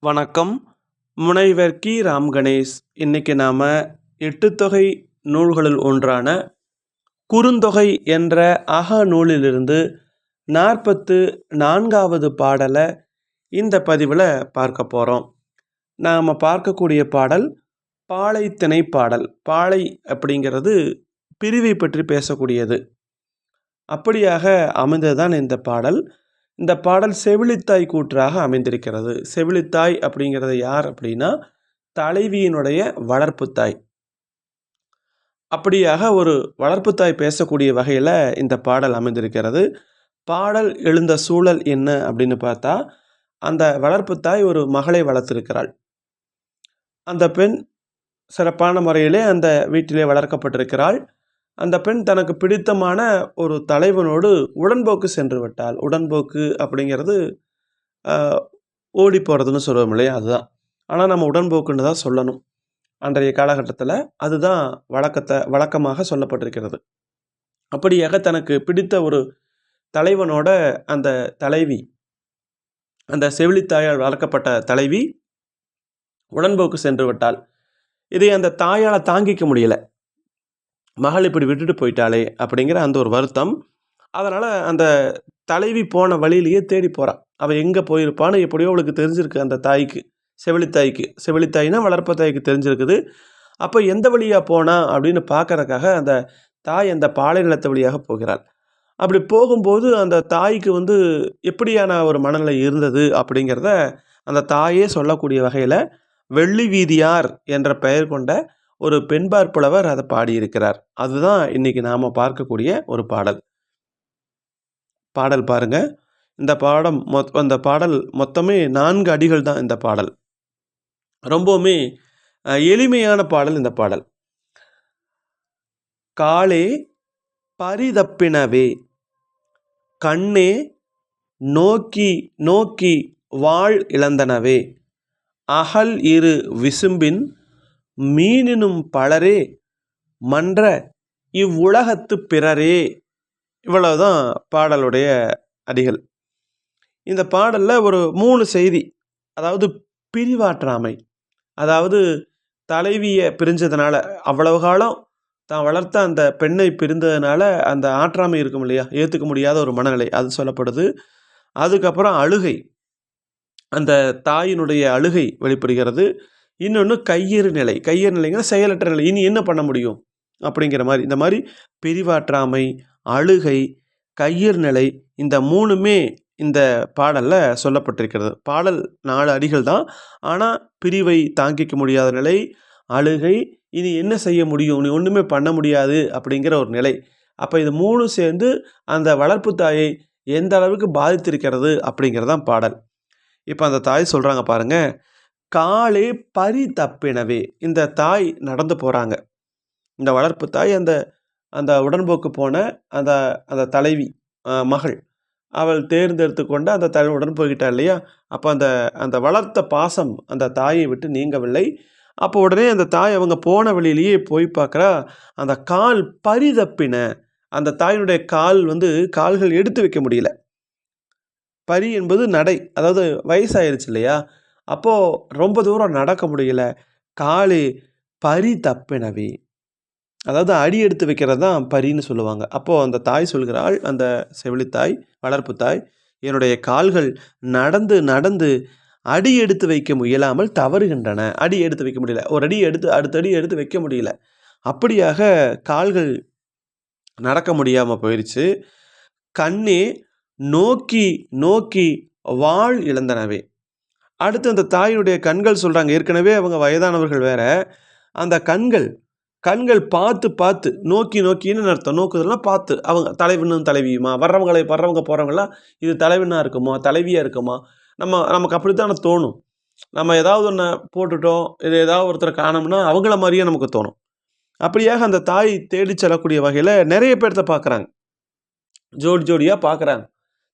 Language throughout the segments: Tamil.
வணக்கம். முனைவர் கி. ராம் கணேஷ் இன்னைக்கு நாம் எட்டுத்தொகை நூல்களில் ஒன்றான குறுந்தொகை என்ற அக நூலிலிருந்து நாற்பத்து நான்காவது பாடலை இந்த பதிவில் பார்க்க போகிறோம் நாம் பார்க்கக்கூடிய பாடல் பாலை திணைப்பாடல் பாடல். பாலை அப்படிங்கிறது பிரிவை பற்றி பேசக்கூடியது. அப்படியாக அமைந்ததுதான் இந்த பாடல். இந்த பாடல் செவிலித்தாய் கூற்றாக அமைந்திருக்கிறது. செவிலித்தாய் அப்படிங்கிறது யார் அப்படின்னா தலைவியினுடைய வளர்ப்பு தாய் அப்படியாக ஒரு வளர்ப்பு தாய் பேசக்கூடிய வகையில் இந்த பாடல் அமைந்திருக்கிறது. பாடல் எழுந்த சூழல் என்ன அப்படின்னு பார்த்தா அந்த வளர்ப்பு தாய் ஒரு மகளை வளர்த்திருக்கிறாள். அந்த பெண் சிறப்பான முறையிலே அந்த வீட்டிலே வளர்க்கப்பட்டிருக்கிறாள். அந்த பெண் தனக்கு பிடித்தமான ஒரு தலைவனோடு உடன்போக்கு சென்று விட்டால் உடன்போக்கு அப்படிங்கிறது ஓடி போகிறதுன்னு சொல்லுவோம் இல்லையா? அதுதான். ஆனால் நம்ம உடன்போக்குன்னு தான் சொல்லணும். அன்றைய காலகட்டத்தில் அதுதான் வழக்கத்தை வழக்கமாக சொல்லப்பட்டிருக்கிறது. அப்படியாக தனக்கு பிடித்த ஒரு தலைவனோட அந்த தலைவி அந்த செவிலித்தாயால் வளர்க்கப்பட்ட தலைவி உடன்போக்கு சென்று விட்டால் இதை அந்த தாயால் தாங்கிக்க முடியலை. மகள் இப்படி விட்டுட்டு போயிட்டாளே அப்படிங்கிற அந்த ஒரு வருத்தம். அதனால் அந்த தலைவி போன வழியிலேயே தேடி போகிறான் அவள் எங்கே போயிருப்பான்னு எப்படியோ அவளுக்கு தெரிஞ்சிருக்கு அந்த தாய்க்கு செவிலித்தாய்க்கு செவிலித்தாய்னா வளர்ப்பு தாய்க்கு தெரிஞ்சிருக்குது. அப்போ எந்த வழியாக போனா அப்படின்னு பார்க்கறதுக்காக அந்த தாய் அந்த பாலை நிலத்து வழியாக போகிறாள். அப்படி போகும்போது அந்த தாய்க்கு வந்து எப்படியான ஒரு மனநிலை இருந்தது அப்படிங்கிறத அந்த தாயே சொல்லக்கூடிய வகையில் வெள்ளி வீதியார் என்ற பெயர் கொண்ட ஒரு பெண்பார் புலவர் அதை பாடியிருக்கிறார். அதுதான் இன்னைக்கு நாம் பார்க்கக்கூடிய ஒரு பாடல். பாடல் பாருங்க. இந்த பாடம் மொத் அந்த பாடல் மொத்தமே நான்கு அடிகள் தான் இந்த பாடல். ரொம்பவுமே எளிமையான பாடல் இந்த பாடல். காலே பரிதப்பினவே கண்ணே நோக்கி நோக்கி வாழ் இழந்தனவே அகல் இரு விசும்பின் மீனினும் பலரே மன்ற இவ்வுலகத்து பிறரே. இவ்வளவுதான் பாடலுடைய அடிகள். இந்த பாடலில் ஒரு மூணு செய்தி. அதாவது பிரிவாற்றாமை. அதாவது தலைவியை பிரிஞ்சதுனால அவ்வளவு காலம் தான் வளர்த்த அந்த பெண்ணை பிரிந்ததுனால அந்த ஆற்றாமை இருக்கும் இல்லையா? ஏற்றுக்க முடியாத ஒரு மனநிலை அது சொல்லப்படுது. அதுக்கப்புறம் அழுகை. அந்த தாயினுடைய அழுகை வெளிப்படுகிறது. இன்னொன்று கையறு நிலை. கையறு நிலைங்கிற செயலற்ற நிலை. இனி என்ன பண்ண முடியும்? அப்படிங்கிற மாதிரி. இந்த மாதிரி பிரிவாற்றாமை அழுகை கையறு நிலை இந்த மூணுமே இந்த பாடலில் சொல்லப்பட்டிருக்கிறது. பாடல் நாலு அடிகள் தான். ஆனால் பிரிவை தாங்கிக்க முடியாத நிலை அழுகை இனி என்ன செய்ய முடியும்? நீ ஒன்றுமே பண்ண முடியாது அப்படிங்கிற ஒரு நிலை. அப்போ இது மூணும் சேர்ந்து அந்த வளர்ப்பு தாயை எந்த அளவுக்கு பாதித்திருக்கிறது அப்படிங்கிறது தான் பாடல். இப்போ அந்த தாய் சொல்கிறாங்க பாருங்கள் காலே பரி தப்பினவே இந்த தாய் நடந்து போகிறாங்க இந்த வளர்ப்பு தாய் அந்த அந்த உடன்போக்கு போன அந்த அந்த தலைவி மகள். அவள் தேர்ந்தெடுத்து கொண்டு அந்த தலைவனுடன் போய்கிட்டா இல்லையா? அப்போ அந்த அந்த வளர்த்த பாசம் அந்த தாயை விட்டு நீங்கவில்லை. அப்போ உடனே அந்த தாய் அவங்க போன வழியிலேயே போய் பார்க்குறா அந்த கால் பரிதப்பின அந்த தாயினுடைய கால் வந்து கால்கள் எடுத்து வைக்க முடியல. பரி என்பது நடை அதாவது வயசாயிருச்சு இல்லையா? அப்போது ரொம்ப தூரம் நடக்க முடியல. காலு பரி தப்பினவே. அதாவது அடி எடுத்து வைக்கிறது தான் பரின்னு சொல்லுவாங்க. அப்போது அந்த தாய் சொல்கிறாள் அந்த செவிலித்தாய் வளர்ப்பு தாய் என்னுடைய கால்கள் நடந்து நடந்து அடி எடுத்து வைக்க முயலாமல் தவறுகின்றன. அடி எடுத்து வைக்க முடியல. ஒரு அடி எடுத்து அடுத்தடி எடுத்து வைக்க முடியல. அப்படியாக கால்கள் நடக்க முடியாமல் போயிடுச்சு கண்ணே நோக்கி நோக்கி வாழ் இழந்தனவே. அடுத்து அந்த தாயினுடைய கண்கள் சொல்கிறாங்க ஏற்கனவே அவங்க வயதானவர்கள் வேற. அந்த கண்கள் கண்கள் பார்த்து பார்த்து நோக்கி நோக்கின்னு அர்த்தம்? நோக்குதெல்லாம் பார்த்து. அவங்க தலைவனும் தலைவியுமா? வர்றவங்களை வர்றவங்க போகிறவங்களாம் இது தலைவனாக இருக்குமா? தலைவியாக இருக்குமா? நம்ம நமக்கு அப்படித்தானே தோணும். நம்ம ஏதாவது ஒன்று போட்டுட்டோம் இது ஏதாவது ஒருத்தரை காணோம்னா அவங்கள மாதிரியே நமக்கு தோணும். அப்படியாக அந்த தாய் தேடி செல்லக்கூடிய வகையில் நிறைய பேர்த்த பார்க்குறாங்க. ஜோடி ஜோடியாக பார்க்குறாங்க.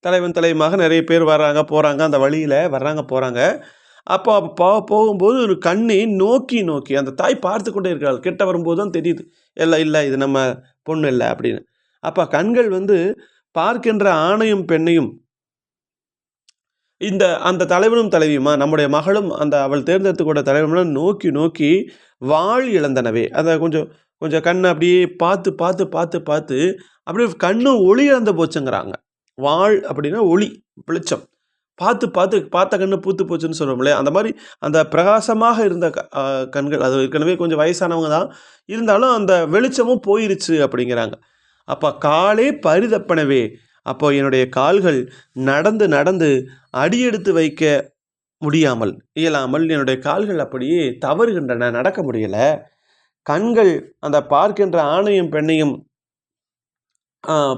தலைவன் தலைவமாக நிறைய பேர் வர்றாங்க போகிறாங்க அந்த வழியில் வர்றாங்க போகிறாங்க அப்போ அப்போ போகும்போது ஒரு கண்ணை நோக்கி நோக்கி அந்த தாய் பார்த்து கொண்டே இருக்கிறாள். கிட்ட வரும்போது தான் தெரியுது. இல்லை இல்லை இது நம்ம பொண்ணு இல்லை அப்படின்னு. அப்போ கண்கள் வந்து பார்க்கின்ற ஆணையும் பெண்ணையும் இந்த அந்த தலைவனும் தலைவியுமா நம்முடைய மகளும் அந்த அவள் தேர்ந்தெடுத்து கூட தலைவனும் நோக்கி நோக்கி வாழ் இழந்தனவே. அதை கொஞ்சம் கொஞ்சம் கண்ணை அப்படியே பார்த்து பார்த்து பார்த்து பார்த்து அப்படியே கண்ணும் ஒளி இழந்து போச்சுங்கிறாங்க. வாழ் அப்படின்னா ஒளி வெளிச்சம். பார்த்து பார்த்து பார்த்த கண்ணு பூத்து போச்சுன்னு சொல்கிறோம் அந்த மாதிரி அந்த பிரகாசமாக இருந்த க- கண்கள் அது ஏற்கனவே கொஞ்சம் வயசானவங்க தான் இருந்தாலும் அந்த வெளிச்சமும் போயிருச்சு அப்படிங்கிறாங்க. அப்போ காலே பரிதப்பனவே அப்போ என்னுடைய கால்கள் நடந்து நடந்து அடியெடுத்து வைக்க முடியாமல் இயலாமல் என்னுடைய கால்கள் அப்படியே தவறுகின்றன நடக்க முடியலை. கண்கள் அந்த பார்க்கின்ற ஆணையும் பெண்ணையும்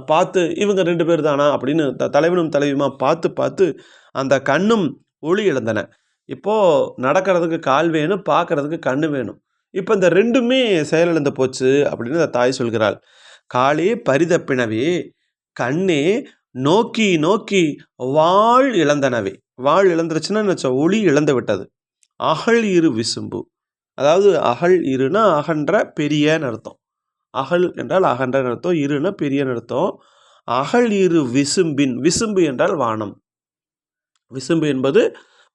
பார்த்து இவங்க ரெண்டு பேர் தானா? அப்படின்னு த- தலைவனும் தலைவியுமா பார்த்து பார்த்து அந்த கண்ணும் ஒளி இழந்தன. இப்போது நடக்கிறதுக்கு கால் வேணும் பார்க்கறதுக்கு கண்ணு வேணும். இப்போ இந்த ரெண்டுமே செயலிழந்து போச்சு அப்படின்னு அந்த தாய் சொல்கிறாள். காலே பரிதப்பினவே கண்ணே நோக்கி நோக்கி வாழ் இழந்தனவே. வாழ் இழந்துருச்சுன்னா நினச்ச ஒளி இழந்து விட்டது. அகல் இரு விசும்பு. அதாவது அகல் இருனா அகன்ற பெரியன்னு அர்த்தம். அகல் என்றால் அகன்ற அர்த்தம் இருன பெரிய அர்த்தம். அகல் இரு விசும்பின் விசும்பு என்றால் வானம். விசும்பு என்பது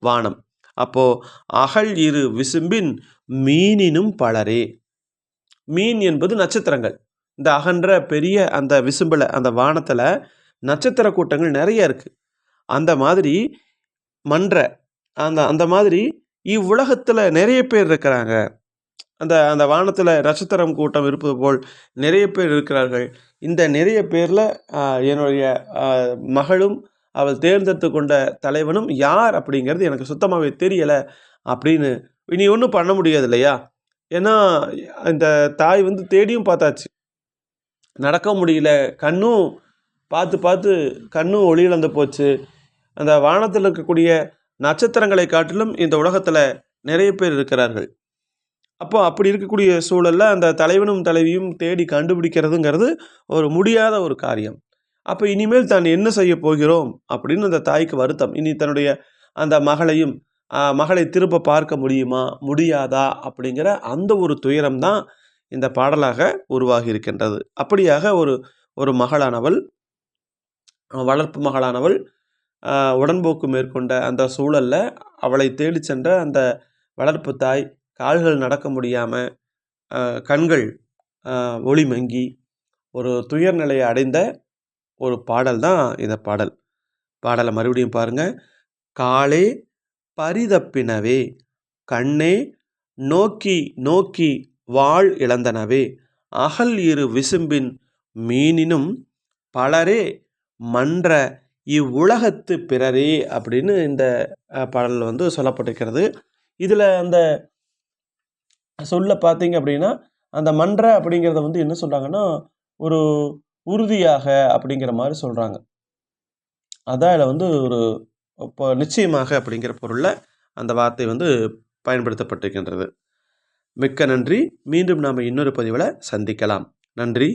வானம். அப்போ அகல் இரு விசும்பின் மீனினும் பலரே. மீன் என்பது நட்சத்திரங்கள். இந்த அகன்ற பெரிய அந்த விசும்பில் அந்த வானத்தில் நட்சத்திர கூட்டங்கள் நிறைய இருக்குது அந்த மாதிரி மன்ற அந்த அந்த மாதிரி இவ்வுலகத்தில் நிறைய பேர் இருக்கிறாங்க. அந்த அந்த வானத்தில் நட்சத்திரம் கூட்டம் இருப்பது போல் நிறைய பேர் இருக்கிறார்கள். இந்த நிறைய பேரில் என்னுடைய மகளும் அவள் தேர்ந்தெடுத்து கொண்ட தலைவனும் யார் அப்படிங்கிறது எனக்கு சுத்தமாகவே தெரியலை அப்படின்னு இனி ஒன்றும் பண்ண முடியாது இல்லையா ஏன்னா இந்த தாய் வந்து தேடியும் பார்த்தாச்சு. நடக்க முடியல. கண்ணும் பார்த்து பார்த்து கண்ணும் ஒளி இழந்து போச்சு. அந்த வானத்தில் இருக்கக்கூடிய நட்சத்திரங்களை காட்டிலும் இந்த உலகத்தில் நிறைய பேர் இருக்கிறார்கள். அப்போ அப்படி இருக்கக்கூடிய சூழலில் அந்த தலைவனும் தலைவியும் தேடி கண்டுபிடிக்கிறதுங்கிறது ஒரு முடியாத ஒரு காரியம். அப்போ இனிமேல் தான் என்ன செய்ய போகிறோம்? அப்படின்னு அந்த தாய்க்கு வருத்தம். இனி தன்னுடைய அந்த மகளையும் மகளை திரும்ப பார்க்க முடியுமா? முடியாதா? அப்படிங்கிற அந்த ஒரு துயரம் தான் இந்த பாடலாக உருவாகி இருக்கின்றது. அப்படியாக ஒரு ஒரு மகளானவள் வளர்ப்பு மகளானவள் உடன்போக்கு மேற்கொண்ட அந்த சூழல்ல அவளை தேடி சென்ற அந்த வளர்ப்பு தாய் கால்கள் நடக்க முடியாமல் கண்கள் ஒளி மங்கி ஒரு துயர் நிலையை அடைந்த ஒரு பாடல் தான் இந்த பாடல். பாடலை மறுபடியும் பாருங்கள் காலே பரிதப்பினவே கண்ணே நோக்கி நோக்கி வாழ் இழந்தனவே அகல் இரு விசும்பின் மீனினும் பலரே மன்ற இவ்வுலகத்து பிறரே அப்படின்னு இந்த பாடல் வந்து சொல்லப்பட்டிருக்கிறது. இதில் அந்த சொல்ல பார்த்தீங்க அப்படின்னா அந்த மன்ற அப்படிங்கிறத வந்து என்ன சொல்கிறாங்கன்னா ஒரு உறுதியாக அப்படிங்கிற மாதிரி சொல்கிறாங்க அதான் இதில் வந்து ஒரு இப்போ நிச்சயமாக அப்படிங்கிற பொருளில் அந்த வார்த்தை வந்து பயன்படுத்தப்பட்டிருக்கின்றது. மிக்க நன்றி. மீண்டும் நாம் இன்னொரு பதிவில் சந்திக்கலாம். நன்றி.